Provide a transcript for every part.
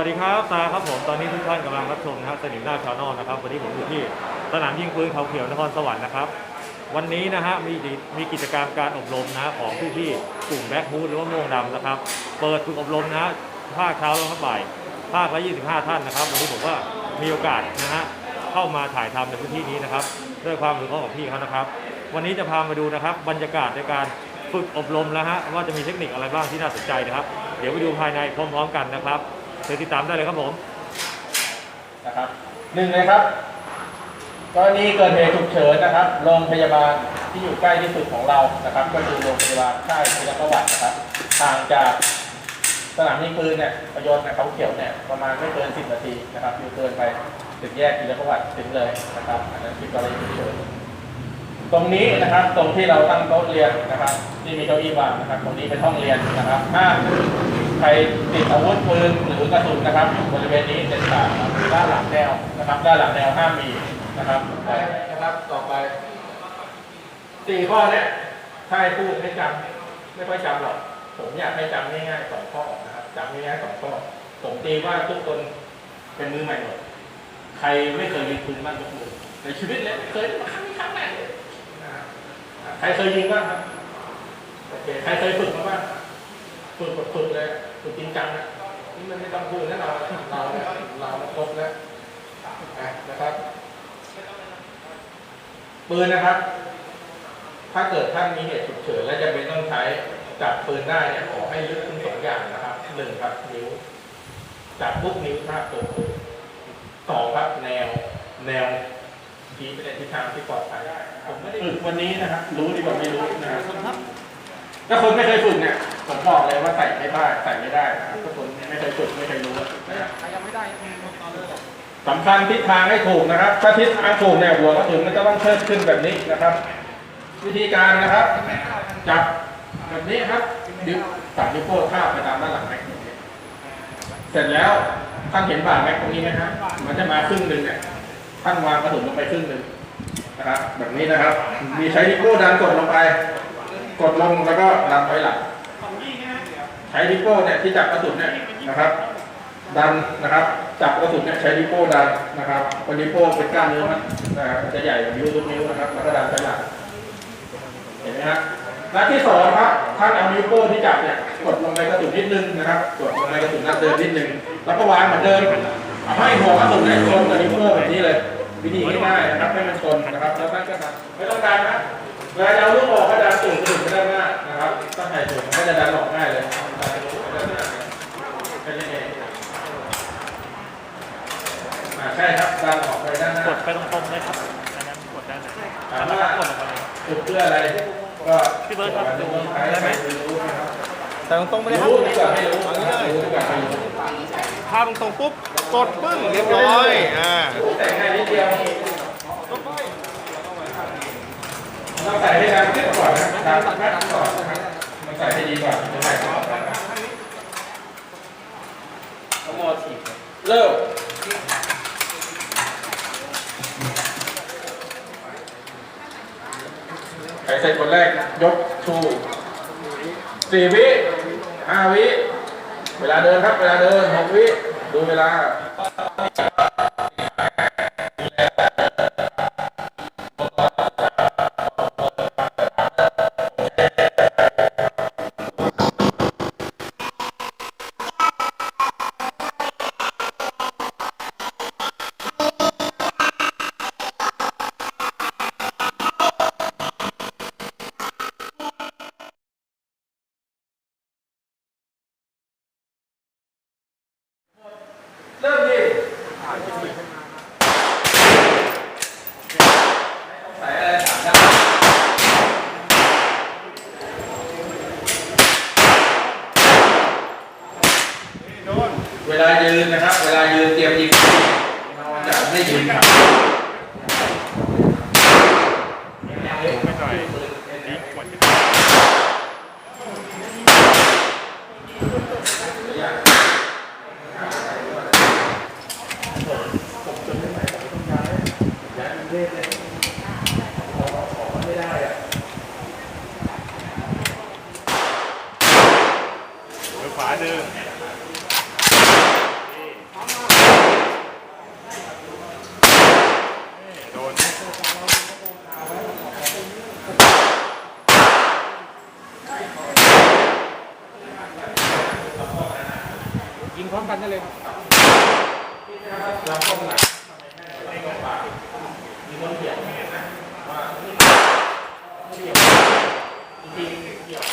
สวัสดีครับตาครับผมตอนนี้ทุกท่านกำลังรับชมนะครับสนิมหน้าชาวนอกนะครับวันนี้ผมอยู่ที่สนามยิงปืนเขาเขียวนครสวรรค์นะครับ วันนี้นะฮะมีมีกิจกรรมการอบรมนะของพี่ๆกลุ่มแบ็คฮูดหรือว่าม่วงดำนะครับ เปิดฝึกอบรมนะภาคเช้าและภาคบ่ายภาคละ25 ท่านนะครับวันนี้ผมก็มีโอกาสนะฮะเข้ามาถ่ายทำในพื้นที่นี้นะครับ ด้วยความรู้ของพี่เขานะครับ วันนี้จะพามาดูนะครับ บรรยากาศในการฝึกอบรมแล้วฮะว่าจะมีเทคนิคอะไรบ้างที่น่าสนใจนะครับ เดี๋ยวไปดูภายในพร้อม ๆ กันนะครับ เชิญติดตามได้เลยครับผมนะครับหนึ่งเลยครับกรณีเกิดเหตุฉุกเฉินนะครับโรงพยาบาลที่อยู่ใกล้ที่สุดของเรานะครับ ก็คือโรงพยาบาลค่ายพยาประวัตินะครับห่างจากสนามยิงปืนเนี่ยประโยชน์ในเขาเขียวเนี่ยประมาณไม่เกิน 10 นาทีนะครับอยู่เกินไปถึงแยกพิรประวัติถึงเลยนะครับอันนั้นคือกรณีฉุกเฉินตรงนี้นะครับตรงที่เราตั้งโต๊ะเรียนนะครับ ที่มีเก้าอี้วางนะครับ ตรงนี้เป็นห้องเรียนนะครับถ้า ใครติดอาวุธปืนหรือกระสุนนะครับอยู่บริเวณนี้เด็ดขาดครับด้านหลังแนวนะครับด้านหลังแนวห้ามมีนะครับนะครับต่อไปสี่ข้อเนี้ยถ้าให้พูดให้จำไม่ค่อยจำหรอกผมอยากให้จำง่ายๆสองข้อนะครับจำง่ายๆสองข้อผมตีว่าทุกคนเป็นมือใหม่หมดใครไม่เคยยิงปืนบ้างยกมือในชีวิตเลยไม่เคยมาครั้งนี้ครั้งแรกเลยนะครับใครเคยยิงบ้างครับโอเคใครเคยฝึกมาบ้างฝึกแบบฝึกเลย ฝึกจริงจังนะนี่มันไม่ต้องพูดนะเราเราเราครบแล้วนะครับปืนนะครับ ถ้าเกิดท่านมีเหตุฉุกเฉินและจะเป็นต้องใช้จับปืนได้เนี่ยขอให้ลึกถึงสองอย่างนะครับหนึ่งครับนิ้วจับปุ๊บนิ้วท่าตัวปืนสองครับแนว แนวชี้ไปในทิศทางที่ปลอดภัยผมไม่ได้วันนี้นะครับรู้ดีกว่าไม่รู้นะครับ ถ้าคนไม่เคยฝึกเนี่ยผมบอกเลยว่าใส่ไม่ได้ใส่ไม่ได้นะครับถ้าคนไม่เคยฝึกไม่เคยรู้สำคัญทิศทางให้ถูกนะครับ ถ้าทิศทางถูกเนี่ยหัวกระสุนมันจะต้องเชิดขึ้นแบบนี้นะครับ วิธีการนะครับ จับแบบนี้ครับนิ้วตัดนิ้วโป้งทาบไปตามด้านหลังแม็กซ์เสร็จแล้วท่านเห็นบ่าแม็กซ์ตรงนี้ไหมครับมันจะมาครึ่งหนึ่งเนี่ยท่านวางกระสุนลงไปครึ่งหนึ่งนะครับ แบบนี้นะครับ มีใช้นิ้วโป้งดันกดลงไป กดลงแล้วก็ดันถอยหลังใช้นิ้วโป้งเนี่ยที่จับกระสุนเนี่ยนะครับ ดันนะครับ จับกระสุนเนี่ยใช้นิ้วโป้งดันนะครับวันนิ้วโป้งเป็นกล้ามเนื้อมันนะครับมันจะใหญ่กว่านิ้วทุกนิ้วนะครับแล้วก็ดันถอยหลังเห็นไหมครับหน้าที่สองครับท่านเอานิ้วโป้งที่จับเนี่ยกดลงในกระสุนนิดนึงนะครับกดลงในกระสุนนัดเดิมนิดนึงแล้วก็วางเหมือนเดิมเอาให้หัวกระสุนเนี่ยชนกับนิ้วโป้งแบบนี้เลย วิธีง่ายๆนะครับให้มันชนนะครับแล้วท่านก็ดันไม่ต้องดันนะ เวลาจะเอาลูกออกก็ดันสูงกระสุนไปด้านหน้านะครับถ้าใส่สูงมันก็จะดันออกง่ายเลยดันสูงไปด้านหน้าแค่นี้เองอ่าใช่ครับดันออกไปด้านหน้ากดไปตรงๆเลยครับอันนั้นกดด้านไหนถามแล้วว่าก็กดลงไปเลยฝึกเพื่ออะไรก็พี่เบิร์ตครับดูได้ไหมรู้นะครับแต่ตรงๆไปเลยครับรู้ดีกว่าไม่รู้เอางี้เลยรู้ดีกว่าไม่รู้ทำตรงปุ๊บกดปึ้งเรียบร้อยอ่าแต่งง่ายนิดเดียว ต้องใส่ให้น้ำขึ้นก่อนนะน้ำนัดก่อนนะมันใส่ให้ดีกว่าจะใส่ก่อนทั้งหมดเริ่มใครใส่คนแรกยกชูสี่วิห้าวิ เวลาเดินครับ เวลาเดินหกวิ ดูเวลา เวลายืนนะครับ เวลายืนเตรียมยิงจะไม่ยืนครับ ไม่หน่อยนี่กด มือขวาดึงนี่ พร้อมกันได้เลยครับลำต้นหนักไม่กปากมีคนเขียนนะว่าเกี่ยวจริงๆเกี่ยว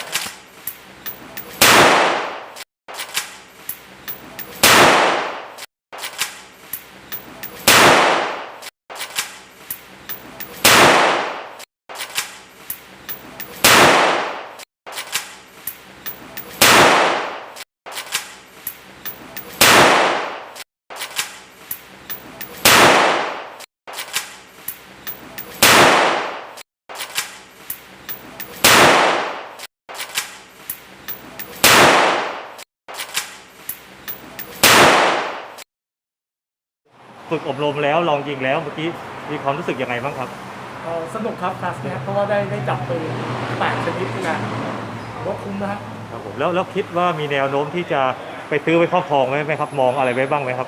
ฝึกอบรมแล้วลองยิงแล้วเมื่อกี้มีความรู้สึกยังไงบ้างครับเอ่อสนุกครับคลาสเนี้ยเพราะว่าได้ได้จับปืนแปดชนิดด้วยกันถือว่าคุ้มนะฮะครับผมแล้วแล้วคิดว่ามีแนวโน้มที่จะไปซื้อไว้ครอบครองไว้ไหมครับ มองอะไรไว้บ้างไหมครับ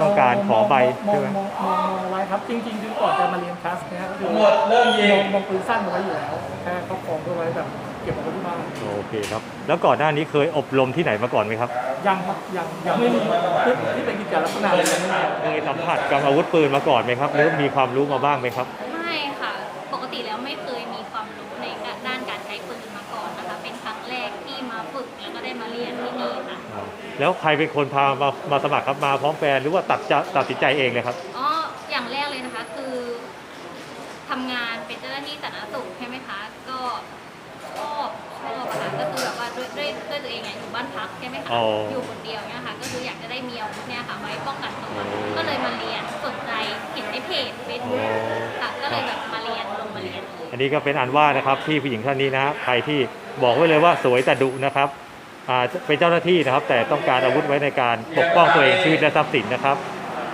ต้องการขอใบมอใช่งไหมมองมองมองเอาไว้ครับจริงๆคือก่อนจะมาเรียนคลาสเนี้ยก็คือหมดเริ่มยิมงองมองปืนสั้นเอาไว้อยู่แล้วแค่ครอบครองเอาไว้แบบ เก็บเอาไว้ที่บ้านโอเคครับ แล้วก่อนหน้านี้เคยอบรมที่ไหนมาก่อนไหมครับยังครับยังยังไม่มีที่ที่เป็นกิจการลักษณะเลยยังไม่มีเคยสัมผัสกับอาวุธปืนมาก่อนไหมครับหรือมีความรู้มาบ้างไหมครับ ไม่ค่ะ ปกติแล้วไม่เคยมีความรู้ในด้านการใช้ปืนมาก่อนนะคะ เป็นครั้งแรกที่มาฝึกแล้วก็ได้มาเรียนที่นี่ค่ะ แล้วใครเป็นคนพามามาสมัครครับมาพร้อมแฟนหรือว่าตัดจะตัดสินใจเองเลยครับ อ๋อ อย่างแรกเลยนะคะคือทำงานเป็นเจ้าหน้าที่สาธารณสุขใช่ไหมคะ ก็ ชอบชอบอะค่ะก็คือแบบว่าด้วยด้วยด้วยตัวเองเนี่ยอยู่บ้านพักใช่ไหมคะอ๋อออยู่คนเดียวเนี่ยค่ะ ก็คืออยากจะได้มีอาวุธเนี่ยค่ะไว้ป้องกันตัวอ๋อ ก็เลยมาเรียนสนใจเห็นในเพจเฟซบุ๊กอ๋อค่ะก็เลยแบบมาเรียนลงมาเรียนอันนี้ก็เป็นอันว่านะครับที่ผู้หญิงท่านนี้นะใครที่บอกไว้เลยว่าสวยแต่ดุนะครับอ่าเป็นเจ้าหน้าที่นะครับ แต่ต้องการอาวุธไว้ในการปกป้องตัวเองชีวิตและทรัพย์สินนะครับ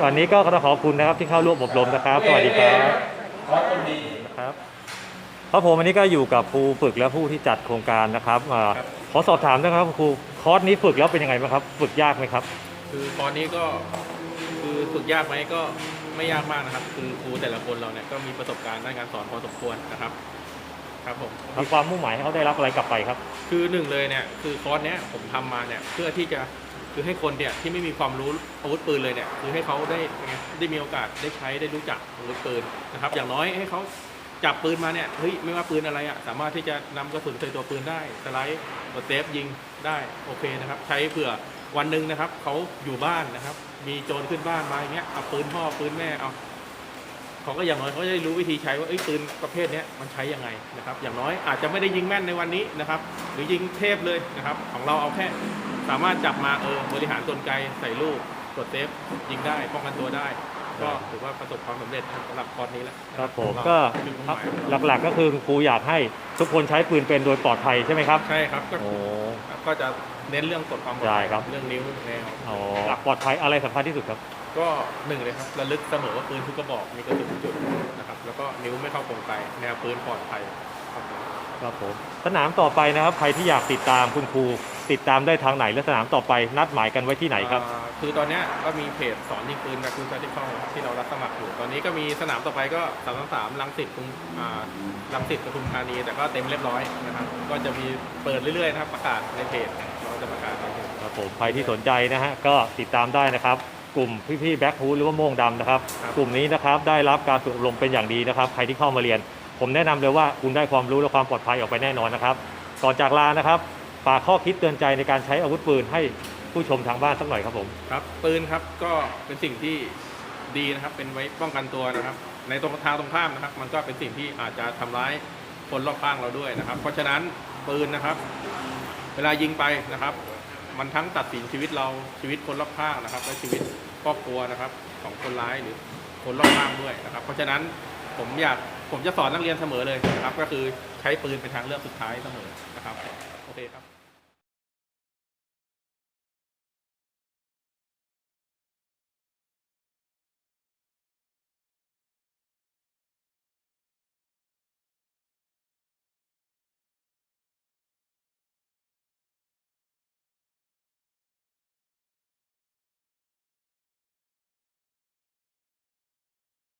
วันนี้ก็ต้องขอบคุณนะครับที่เข้าร่วมอบรมนะครับสวัสดีครับขอคนดีครับ ครับผมวันนี้ก็อยู่กับครูฝึกและผู้ที่จัดโครงการนะครับอ่าครับขอสอบถามนะครับครูคอร์สนี้ฝึกแล้วเป็นยังไงบ้างครับ ฝึกยากไหมครับ คือตอนนี้ก็คือฝึกยากไหมก็ไม่ยากมากนะครับ คือครูแต่ละคนเราเนี่ยก็มีประสบการณ์ด้านการสอนพอสมควรนะครับครับผมมีความมุ่งหมายให้เขาได้รับอะไรกลับไปครับ คือหนึ่งเลยเนี่ยคือคอร์สเนี้ยผมทำมาเนี่ยเพื่อที่จะคือให้คนเนี่ยที่ไม่มีความรู้อาวุธปืนเลยเนี่ยคือให้เขาได้ไงได้มีโอกาสได้ใช้ได้รู้จักอาวุธปืนนะครับ อย่างน้อยให้เขา จับปืนมาเนี่ยเฮ้ยไม่ว่าปืนอะไรอะสามารถที่จะนำกระสุนใส่ตัวปืนได้สไลด์กดเซฟยิงได้โอเคนะครับ ใช้เผื่อวันหนึ่งนะครับเขาอยู่บ้านนะครับ มีโจรขึ้นบ้านมาอย่างเงี้ยเอาปืนพ่อปืนแม่เอาเขาก็อย่างน้อยเขาจะได้รู้วิธีใช้ว่าเอ้ปืนประเภทนี้มันใช้ยังไงนะครับ อย่างน้อยอาจจะไม่ได้ยิงแม่นในวันนี้นะครับ หรือยิงเทพเลยนะครับ ของเราเอาแค่สามารถจับมาเออบริหารกลไกใส่ลูกกดเซฟยิงได้ป้องกันตัวได้ ก็ถือว่าประสบความสำเร็จสำหรับคอร์สนี้แหละครับผมของก็เราจุดมุ่งหมายของเราหลักๆก็คือครูอยากให้ทุกคนใช้ปืนเป็นโดยปลอดภัยใช่ไหมครับ ใช่ครับก็โอ้ก็จะเน้นเรื่องกฎความปลอดได้ภัยครับเรื่องนิ้วแนวอ๋อหลักปลอดภัยอะไรสำคัญที่สุดครับ ก็หนึ่งเลยครับระลึกเสมอว่าปืนทุกกระบอกมีกระสุนจุดนะครับแล้วก็นิ้วไม่เข้ากลไกแนวปืนปลอดภัยครับผมครับผมสนามต่อไปนะครับใครที่อยากติดตามคุณครูติดตามได้ทางไหนและสนามต่อไปนัดหมายกันไว้ที่ไหนครับอ่า คือตอนเนี้ยก็มีเพจสอนยิงปืนแบบคุณซาติคอลที่เรารับสมัครอยู่ ตอนนี้ก็มีสนามต่อไปก็สามสามลังสิตกรุงอ่าลังสิตปทุมธานี แต่ก็เต็มเรียบร้อยนะครับ ก็จะมีเปิดเรื่อยๆนะครับ ประกาศในเพจเราจะประกาศในเพจครับผมใครที่สนใจนะฮะก็ติดตามได้นะครับ กลุ่มพี่ๆแบ็คฮูดหรือว่าโม่งดำนะครับครับ กลุ่มนี้นะครับได้รับการฝึกอบรมเป็นอย่างดีนะครับ ใครที่เข้ามาเรียน ผมแนะนำเลยว่าคุณได้ความรู้และความปลอดภัยออกไปแน่นอนนะครับก่อนจากลานะครับฝากข้อคิดเตือนใจในการใช้อาวุธปืนให้ ผู้ชมทางบ้านสักหน่อยครับผม ครับปืนครับก็เป็นสิ่งที่ดีนะครับ เป็นไว้ป้องกันตัวนะครับ ในตรงทางตรงข้ามนะครับ มันก็เป็นสิ่งที่อาจจะทำร้ายคนรอบข้างเราด้วยนะครับ เพราะฉะนั้นปืนนะครับ เวลายิงไปนะครับ มันทั้งตัดสินชีวิตเราชีวิตคนรอบข้างนะครับ และชีวิตครอบครัวนะครับ ของคนร้ายหรือคนรอบข้างด้วยนะครับ เพราะฉะนั้นผมอยากผมจะสอนนักเรียนเสมอเลยนะครับ ก็คือใช้ปืนเป็นทางเลือกสุดท้ายเสมอนะครับโอเคครับ